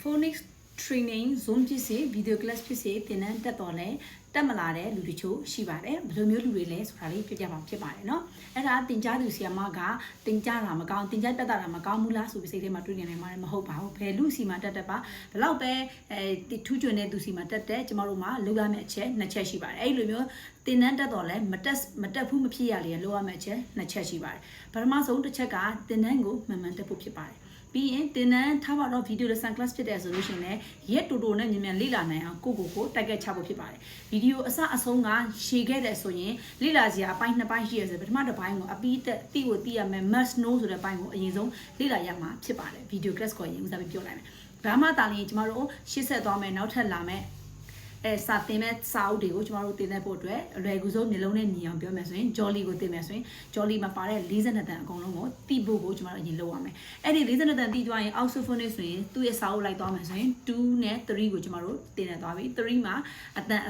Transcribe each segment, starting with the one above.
phonics training zoom ဖြစ်စေ video class ဖြစ်စေသင်တန်းတက်တော်လဲတက်မလာတဲ့လူတချို့ရှိပါတယ်ဘယ်လိုမျိုးလူတွေလဲဆိုတာလေးပြပြပါဖြစ်ပါတယ်เนาะအဲ့ဒါတင် जा သူဆီယမကတင် जा တာမကောင်းတင် जा တက်တာတာမကောင်းဘူးလားဆိုပြီးစိတ်ထဲမှာတွေးနေနိုင်ပါတယ်မဟုတ်ပါဘူးဘယ်လူစီမှာတက်တက်ပါဘလောက်ပဲအဲထူးချွန်တဲ့သူစီမှာတက်တက်ကျမတို့မှာလောက်ရမယ့်အချက်နှစ်ချက်ရှိပါတယ်အဲ့လိုမျိုးတင်တန်းတက်တော်လဲမတက်မတက်ဘူးမဖြစ်ရလေလောက်ရမယ့်အချက်နှစ်ချက်ရှိပါတယ်ပထမဆုံးတစ်ချက်ကတင်တန်းကိုမှန်မှန်တက်ဖို့ဖြစ်ပါတယ် ပြီးရင်တင်နန်းထားပါတော့ဗီဒီယို lesson class ဖြစ်တဲ့ဆိုလို့ရှိရင်လည်းရက်တူတူနဲ့မြန်မြန်လေ့လာနိုင်အောင်ကိုကိုကိုတိုက်ကက်ချဖို့ဖြစ်ပါတယ်ဗီဒီယိုအစအဆုံးကရှည်ခဲ့တယ်ဆိုရင်လေ့လာစရာအပိုင်းနှစ်ပိုင်းရှိရဆိုပထမတစ်ပိုင်းကိုအပြီးတက်တိကိုသိရမယ် must know ဆိုတဲ့ပိုင်းကိုအရင်ဆုံးလေ့လာရမှာဖြစ်ပါတယ်ဗီဒီယို class ကိုရင်ဦးစားပေးပြောလိုက်မယ်ဒါမှတာလရင်ကျမတို့ရှေ့ဆက်သွားမယ်နောက်ထပ်လာမယ် အဲစာသင်မဲ့စာအုပ်တွေကိုကျမတို့တင်တဲ့ဖို့အတွက်အလွယ်ကူဆုံးမျိုးလုံးနဲ့ညီအောင်ပြောမယ်ဆိုရင် Jolly ကိုတင်မယ်ဆိုရင် Jolly မှာပါတဲ့42တန်အကုန်လုံးကိုတိဖို့ကိုကျမတို့အရင်လုပ်ရမယ်အဲ့ဒီ42တန်တိသွားရင် Oxophonics ဆိုရင်သူ့ရဲ့စာအုပ်လိုက်သွားမယ်ဆိုရင်2နဲ့3ကိုကျမတို့တင်နေသွားပြီ3မှာအတန်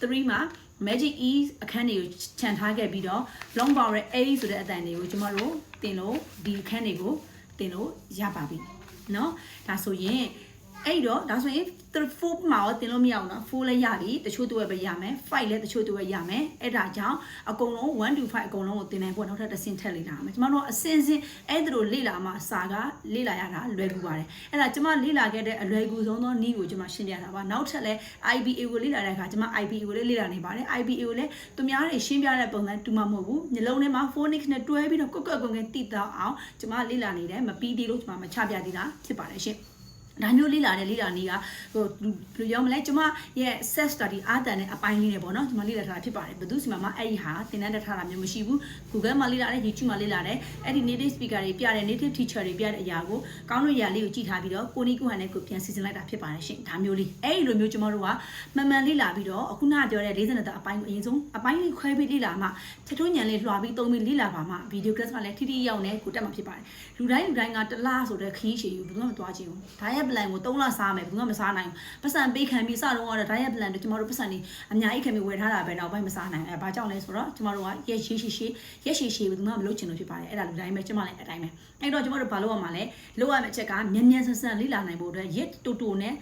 3မှာ Magic E အခန်းတွေကိုခြံထားခဲ့ပြီးတော့ long power A ဆိုတဲ့အတန်တွေကိုကျမတို့တင်လို့ဒီအခန်းတွေကိုတင်လို့ရပါပြီเนาะဒါဆိုရင် အဲ့တော့ဒါဆိုရင်4မှာတော့တင်လို့မရအောင်နော်4လည်းရပြီတချို့တူပဲရမယ်5လည်းတချို့တူပဲရမယ်အဲ့ဒါကြောင့်အကုန်လုံး1 to 5အကုန်လုံးကိုတင်နိုင်ဖို့နောက်ထပ်တစ်ဆင့်ထပ်လေ့လာမယ်ကျွန်တော်တို့အစင်းစင်းအဲ့ဒါလိုလေ့လာမှစာကလေ့လာရတာလွယ်ကူပါတယ်အဲ့ဒါကျွန်မလေ့လာခဲ့တဲ့အလွယ်ကူဆုံးသောနည်းကိုကျွန်မရှင်းပြတာပါနောက်ထပ်လည်း IBA ကိုလေ့လာတဲ့အခါကျွန်မ IBA ကိုလည်းလေ့လာနေပါတယ် IBA ကိုလည်းသူများတွေရှင်းပြတဲ့ပုံစံတူမှမဟုတ်ဘူးညလုံးထဲမှာ phonics နဲ့တွဲပြီးတော့ကွက်ကွက်ကွက်ကွက်တိတောက်အောင်ကျွန်မလေ့လာနေတယ်မပြီးသေးလို့ကျွန်မမချပြသေးတာဖြစ်ပါတယ်ရှင် ဒါမျိုးလေးလာတယ်လေးလာနေကဟိုဘယ်လိုပြောမလဲကျမရဲ့ set study အားတန်တဲ့အပိုင်းလေးတွေပေါ့နော်ကျမလေးလာထားတာဖြစ်ပါတယ်ဘယ်သူစီမှာမှအဲ့ဒီဟာသင်တန်းတက်ထားတာမျိုးမရှိဘူး Google မှာလေးလာတယ် YouTube မှာလေးလာတယ်အဲ့ဒီ native speaker တွေပြတဲ့ native teacher တွေပြတဲ့အရာကိုကောင်းလို့ရလေးကိုကြည့်ထားပြီးတော့ကိုနီကိုဟန်နဲ့ကိုပြန်စီစဉ်လိုက်တာဖြစ်ပါတယ်ရှင်ဒါမျိုးလေးအဲ့ဒီလိုမျိုးကျမတို့ကမှန်မှန်လေးလာပြီးတော့အခုနကပြောတဲ့42တအပိုင်းကိုအရင်ဆုံးအပိုင်းလေးခွဲပြီးလေးလာမှချက်ထုံးညံလေးလွှာပြီးသုံးပြီးလေးလာပါမှ video class ကလည်းထိထိရောက်နေကိုတက်မှာဖြစ်ပါတယ်လူတိုင်းလူတိုင်းကတလားဆိုတဲ့ခရီးရှည်ယူဘယ်သူမှမသွားချင်ဘူးဒါရဲ့ plan ကို3လစားမယ်ဘယ်သူမှမစားနိုင်ဘူးပတ်စံပေးခံပြီးစတော့ကတော့ဒါရဲ့ plan တို့ကျမတို့ပတ်စံနေအများကြီးခံပြီးဝယ်ထားတာပဲနောက်ပိုင်းမစားနိုင်ဘူးအဲဘာကြောင့်လဲဆိုတော့ကျမတို့ကရက်ရှိရှိရှိရက်ရှိရှိဘယ်သူမှမလုပ်ချင်လို့ဖြစ်ပါတယ်အဲ့ဒါလူတိုင်းပဲကျမလည်းအတိုင်းပဲအဲ့တော့ကျမတို့ဘာလုပ်ရမှာလဲလုပ်ရမယ့်အချက်ကမြန်မြန်ဆန်ဆန်လေ့လာနိုင်ဖို့အတွက်ရက်တူတူနဲ့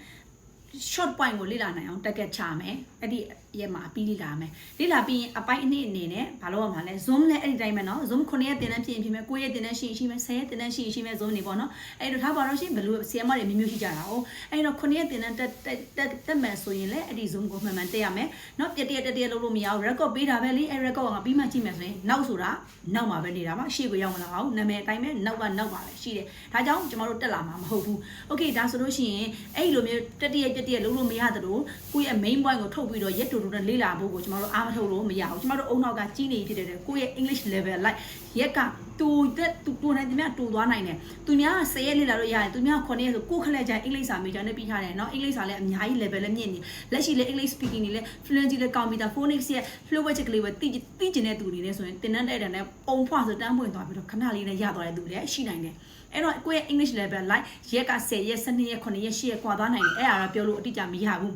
short point ကိုလေ့လာနိုင်အောင်တက်ကက်ချမယ်အဲ့ဒီရက်မှာအပြီးလေ့လာမယ်လေ့လာပြီးရင်အပိုင်းအနည်းအနေနဲ့ဘာလို့ရမှာလဲ zoom လည်းအဲ့ဒီတိုင်းပဲเนาะ zoom 9ရက်တင်တန်းဖြစ်ရင်ဖြစ်မယ်9ရက်တင်တန်းရှိရင်ရှိမယ်10ရက်တင်တန်းရှိရင်ရှိမယ် zoom နေပေါ့เนาะအဲ့တော့ထားပါတော့ရှင်ဘယ်လိုဆီယမတွေမျိုးမျိုးရှိကြတာ哦အဲ့တော့9ရက်တင်တန်းတက်တက်တက်တက်မယ်ဆိုရင်လည်းအဲ့ဒီ zoom ကိုမှန်မှန်တက်ရမယ်เนาะပြက်တရက်တက်တရက်လုပ်လို့မရဘူး record ပေးတာပဲလေအဲ့ record ကငါပြီးမှကြည့်မယ်ဆိုရင်နောက်ဆိုတာနောက်မှာပဲနေတာပါရှေ့ကိုရောက်မလာအောင်နာမည်အတိုင်းပဲနောက်ကနောက်ပါပဲရှိတယ်ဒါကြောင့်ကျမတို့တက်လာမှာမဟုတ်ဘူး okay ဒါဆိုလို့ရှိရင်အဲ့လိုမျိုးတက်တရက် ပြက်တရက်လုပ်လို့မရသလိုကိုယ့်ရဲ့ main point ကိုထုတ်ပြီးတော့ရက်တူတူနဲ့လေ့လာဖို့ကိုကျမတို့အားမထုတ်လို့မရဘူးကျမတို့အုံနောက်ကကြီးနေဖြစ်တဲ့ကိုယ့်ရဲ့ English level လိုက်ရက်ကတူတဲ့တူတူနိုင်တယ်များတူသွားနိုင်တယ်သူများ10ရက်လေ့လာလို့ရတယ်သူများ9ရက်ဆိုကိုယ်ခလက်ကြိုင်အင်္ဂလိပ်စာ major နဲ့ပြီးထားတယ်เนาะအင်္ဂလိပ်စာလည်းအများကြီး level လည်းမြင့်နေလက်ရှိလည်း English speaking တွေလည်း fluency လည်းကောင်းပြီးသား phonics ရဲ့ flow ချက်ကလေးပဲသိသိကျင်တဲ့သူတွေနဲ့ဆိုရင်တင်တဲ့တဲ့နဲ့ပုံဖွာဆိုတန်းပွင့်သွားပြီးတော့ခဏလေးနဲ့ရသွားတဲ့သူတွေလည်းရှိနိုင်တယ် အဲ့တော့ကိုယ့်ရဲ့ English level လိုက်ရက်က10ရက်12ရက်9ရက်10ရက်ကွာသွားနိုင်တယ်အဲ့ဒါတော့ပြောလို့အတိအကျမရဘူး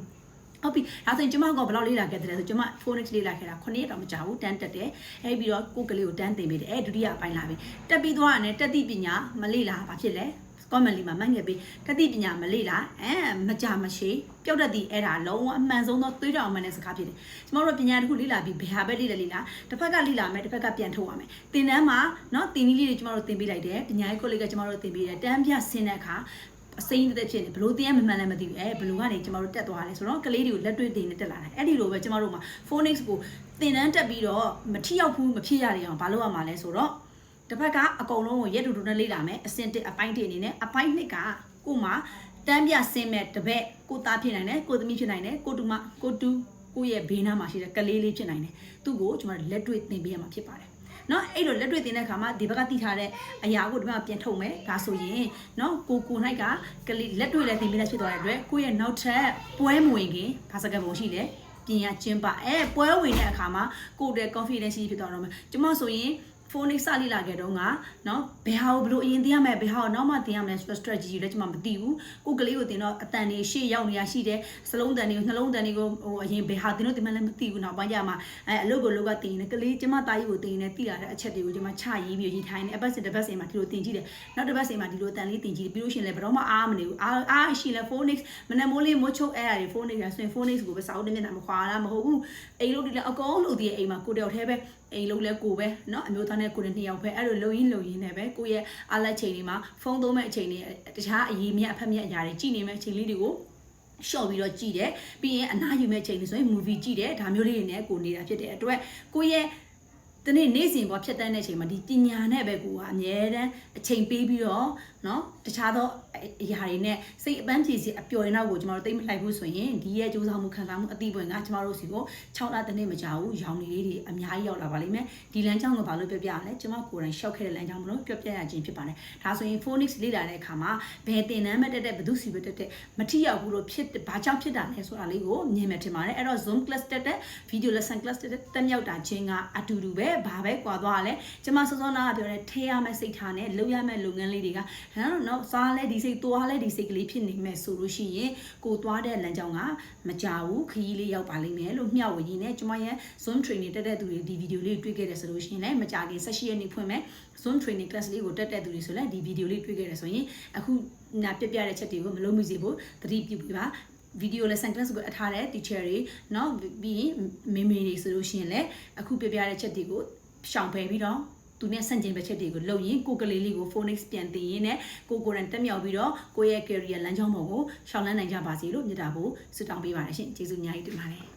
ဟုတ်ပြီဒါဆိုရင်ကျမကဘယ်လောက်လေးလာခဲ့တယ်လဲဆိုကျမ phonics လေးလာခဲ့တာ9ရက်တော့မကြာဘူးတန်းတက်တယ်အဲ့ပြီးတော့ကိုယ်ကလေးကိုတန်းတင်ပေးတယ်အဲ့ဒုတိယအပိုင်းလာပြီတက်ပြီးသွားရတယ်တက်တိပညာမလေ့လာဘာဖြစ်လဲ comment လေးမှာမှတ်ငယ်ပေးတတိပညာမလေ့လာအဲမကြမရှိပျောက်တတ်သည်အဲ့ဒါလုံးဝအမှန်ဆုံးသောသွေးတောင်မှန်တဲ့စကားဖြစ်တယ်ကျမတို့ပညာတစ်ခုလေ့လာပြီးဘယ်ဟာပဲလေ့လာလေ့လာတစ်ဖက်ကလေ့လာမယ်တစ်ဖက်ကပြန်ထုတ်ရမယ်သင်တန်းမှာเนาะသင်နည်းလေးတွေကျမတို့သင်ပေးလိုက်တယ်ပညာရေးကိုလေးကကျမတို့သင်ပေးတယ်တန်းပြဆင်းတဲ့အခါအစိမ့်တဲ့ဖြစ်နေဘလို့တင်းရမမှန်လည်းမသိဘူးအဲဘလို့ကနေကျမတို့တက်သွားတယ်ဆိုတော့ကလေးတွေကိုလက်တွေ့တင်နဲ့တက်လာတယ်အဲ့ဒီလိုပဲကျမတို့မှာ phonics ကိုသင်တန်းတက်ပြီးတော့မထီရောက်ဘူးမဖြစ်ရအောင်ဘာလို့ရမှာလဲဆိုတော့ တစ်ဖက်ကအကုန်လုံးကိုရက်တူတူနဲ့လေ့လာမယ်အစင်တစ်အပိုင်းတစ်အနေနဲ့အပိုင်းနှစ်ကကို့မှာတန်းပြဆင်းမဲ့တပည့်ကိုသားဖြစ်နိုင်တယ်ကိုသမီးဖြစ်နိုင်တယ်ကိုတူမကိုတူကိုရဲ့ဘေးနားမှာရှိတဲ့ကလေးလေးဖြစ်နိုင်တယ်သူ့ကိုကျွန်တော်လက်တွေ့သင်ပေးရမှာဖြစ်ပါတယ်နော်အဲ့လိုလက်တွေ့တင်တဲ့အခါမှာဒီဘက်ကတိထားတဲ့အရာကိုဒီဘက်ကပြန်ထုတ်မယ်ဒါဆိုရင်နော်ကိုကိုနိုင်ကကလေးလက်တွေ့လည်းတင်ပေးလက်ဖြစ်သွားတဲ့အတွက်ကိုရဲ့နောက်ထပ်ပွဲမဝင်ခင်ဘာစကားပုံရှိလဲပြင်ရကျင်းပအဲပွဲဝင်တဲ့အခါမှာကိုတဲ့ confidence ရှိဖြစ်သွားတော့မယ်ကျမဆိုရင် phonics စလိလာခဲ့တော့ကနော်ဘယ်ဟာကိုဘယ်လိုအရင်သိရမယ်ဘယ်ဟာကိုနောက်မှသိရမယ်ဆိုတော့ strategy လည်းကျွန်မမသိဘူးကိုကလေးကိုတင်တော့အတန်တွေရှေ့ရောက်နေရရှိတယ်စလုံးတန်တွေကိုနှလုံးတန်တွေကိုဟိုအရင်ဘယ်ဟာတင်တော့တင်မှလည်းမသိဘူးနောက်ပိုင်းကျမှအဲအလုပ်ကိုလောက်ကတင်နေကလေးကျွန်မတာကြီးကိုတင်နေသိရတဲ့အချက်တွေကိုကျွန်မချရေးပြီးရေးထိုင်းနေအပတ်စစ်တစ်ပတ်စင်မှာဒီလိုတင်ကြည့်တယ်နောက်တစ်ပတ်စင်မှာဒီလိုအတန်လေးတင်ကြည့်တယ်ပြီးလို့ရှိရင်လည်းဘယ်တော့မှအားမနေဘူးအားအားရှိလဲ phonics မနေ့မိုးလေးမိုးချုပ်အဲ့အရာတွေ phonics ရဆိုရင် phonics ကိုပဲစာအုပ်တစ်မျက်နှာမခွာလားမဟုတ်ဘူးအိမ်လို့ဒီလည်းအကုန်လို့ဒီအိမ်မှာကိုတယောက်တည်းပဲ အိမ်လုံးလဲကိုပဲเนาะအမျိုးသားနဲ့ကိုနဲ့နှစ်ယောက်ပဲအဲ့လိုလုံရင်းလုံရင်းနဲ့ပဲကိုရဲ့အားလက်ချိန်တွေမှာဖုန်းသုံးမဲ့အချိန်တွေတခြားအရေးမြတ်အဖက်မြတ်အရာတွေကြည်နေမဲ့အချိန်လေးတွေကိုရှော့ပြီးတော့ကြည့်တယ်ပြီးရင်အနားယူမဲ့ချိန်တွေဆိုရင် movie ကြည့်တယ်ဒါမျိုးလေးတွေနဲ့ကိုနေတာဖြစ်တဲ့အတွက်ကိုရဲ့ တနေ့နေ့စဉ်ပေါ်ဖြတ်တန်းတဲ့အချိန်မှာဒီပညာနဲ့ပဲကိုကအများတန်းအချိန်ပေးပြီးတော့เนาะတခြားသောအရာတွေနဲ့စိတ်အပန်းဖြေစီအပျော်ရင်တော့ကိုကျမတို့တိတ်မလိုက်ဘူးဆိုရင်ဒီရဲ့စူးစမ်းမှုခံစားမှုအတိပွင့်ကကျမတို့စီကို6လတစ်နေ့မကြာဘူးရောင်နေလေးတွေအများကြီးရောက်လာပါလိမ့်မယ်ဒီလမ်းကြောင်းကဘာလို့ပြောပြရလဲကျမကိုယ်တိုင်ရှောက်ခဲ့တဲ့လမ်းကြောင်းမလို့ပြောပြရခြင်းဖြစ်ပါတယ်ဒါဆိုရင် phonics လေ့လာတဲ့အခါမှာဘယ်တင်နန်းမတက်တဲ့ဘယ်သူစီပဲတက်တဲ့မထီရောက်ဘူးလို့ဖြစ်ဘာကြောင့်ဖြစ်တာလဲဆိုတာလေးကိုမြင်မယ်ထင်ပါတယ်အဲ့တော့ zoom class တက်တဲ့ video lesson class တက်တဲ့တက်မြောက်တာချင်းကအတူတူပဲ ဘာပဲကွာသွားလဲကျမစောစောနာကပြောတဲ့ထဲရမယ့်စိတ်ထားနဲ့လုပ်ရမယ့်လုပ်ငန်းလေးတွေကဟမ်နော်စားလဲဒီစိတ်သွားလဲဒီစိတ်ကလေးဖြစ်နေမယ်ဆိုလို့ရှိရင်ကိုသွားတဲ့လမ်းကြောင်းကမကြဘူးခရီးလေးရောက်ပါလိမ့်မယ်လို့မျှဝေရင်းနဲ့ကျမရဲ့ zoom training တက်တဲ့သူတွေဒီဗီဒီယိုလေးတွေ့ခဲ့တယ်ဆိုလို့ရှိရင်လည်းမကြခင်16ရက်နေ့ဖွင့်မယ် zoom training class လေးကိုတက်တဲ့သူတွေဆိုလည်းဒီဗီဒီယိုလေးတွေ့ခဲ့တယ်ဆိုရင်အခုနာပြပြတဲ့ချက်တွေကိုမလုံးမိစေဖို့သတိပြုပေးပါ ဗီဒီယို lesson class ကိုအထားတဲ့ teacher တွေเนาะပြီးရင်မေမေတွေဆိုလို့ရှိရင်လည်းအခုပြပြတဲ့ချက်တွေကိုရှောင်ဖယ်ပြီးတော့သူနဲ့ဆန့်ကျင်ဘက်ချက်တွေကိုလုပ်ရင်ကိုကလေးလေးကို phonics ပြန်တင်ရင်းနဲ့ကိုကိုရန်တက်မြောက်ပြီးတော့ကိုရဲ့ career လမ်းကြောင်းပေါ်ကိုရှောင်လန်းနိုင်ကြပါစေလို့မြတ်တာဖို့ဆုတောင်းပေးပါတယ်ရှင်ကျေးဇူးအများကြီးတင်ပါတယ်